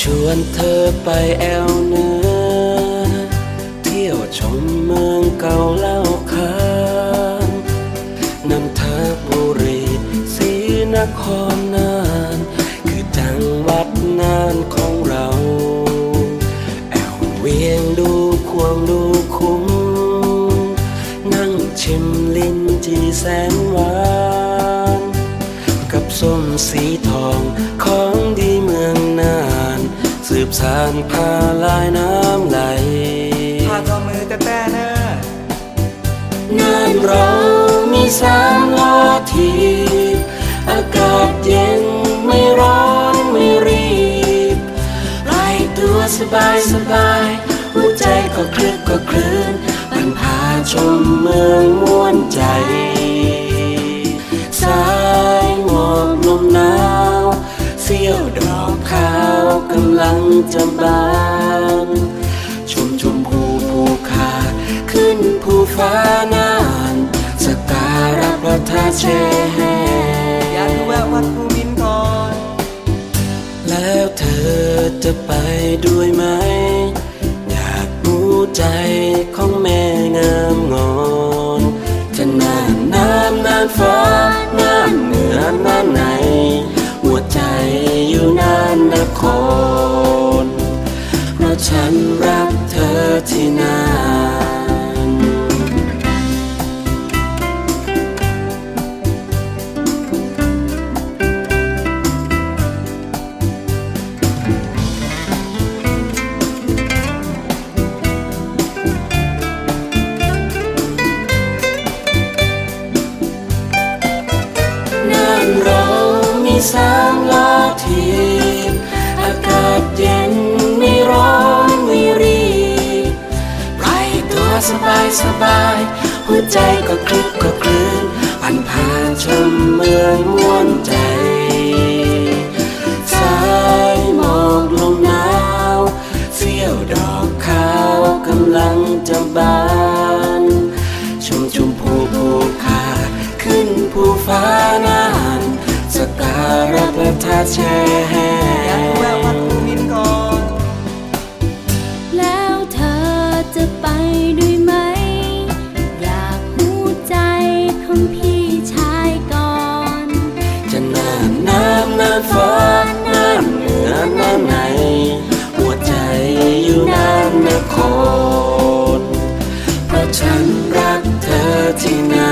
ชวนเธอไปแอวเหนือ เที่ยวชมเมืองเก่าเล่าขานนันทบุรีศรีนครนาน คือจังหวัดนานของเรา แอวเวียงดูควงดูคุ้ม นั่งชิมลิ้นจีแสนหวาน กับส้มสี สืบสานพาลายน้ำไหลพาตัวมือแต่แต่เนองานเรามีสามล้อทีอากาศเย็นไม่ร้อนไม่รีบปล่ตัวสบายสบายหัวใจก็คลึกก็คลื่นปันพาชมเมืองม่วนใจ สายหมอกลมหนาวเสี้ยวดำลังจะบานชมชมพูภูคา ขึ้นภูฟ้านานสกการะพระธาตุแช่แห้งอยากแวะวัดภูมินทร์ก่อนแล้วเธอจะไปด้วยไหม อยากรู้ใจของแม่งามงอน จะนานน้ำนานฟ้า ฉันรักเธอที่นานงานเรามีสามล้อทีอากาศเย็น สบายสบาย หัวใจก็คลึกก็คลื่นปันพาชมเมืองม่วนใจ สายหมอกลมหนาวเสี้ยวดอกขาวกำลังจะบาน ชมชมพูภูคาขึ้นภูฟ้านานสกการะพระธาตุแช่ Latina.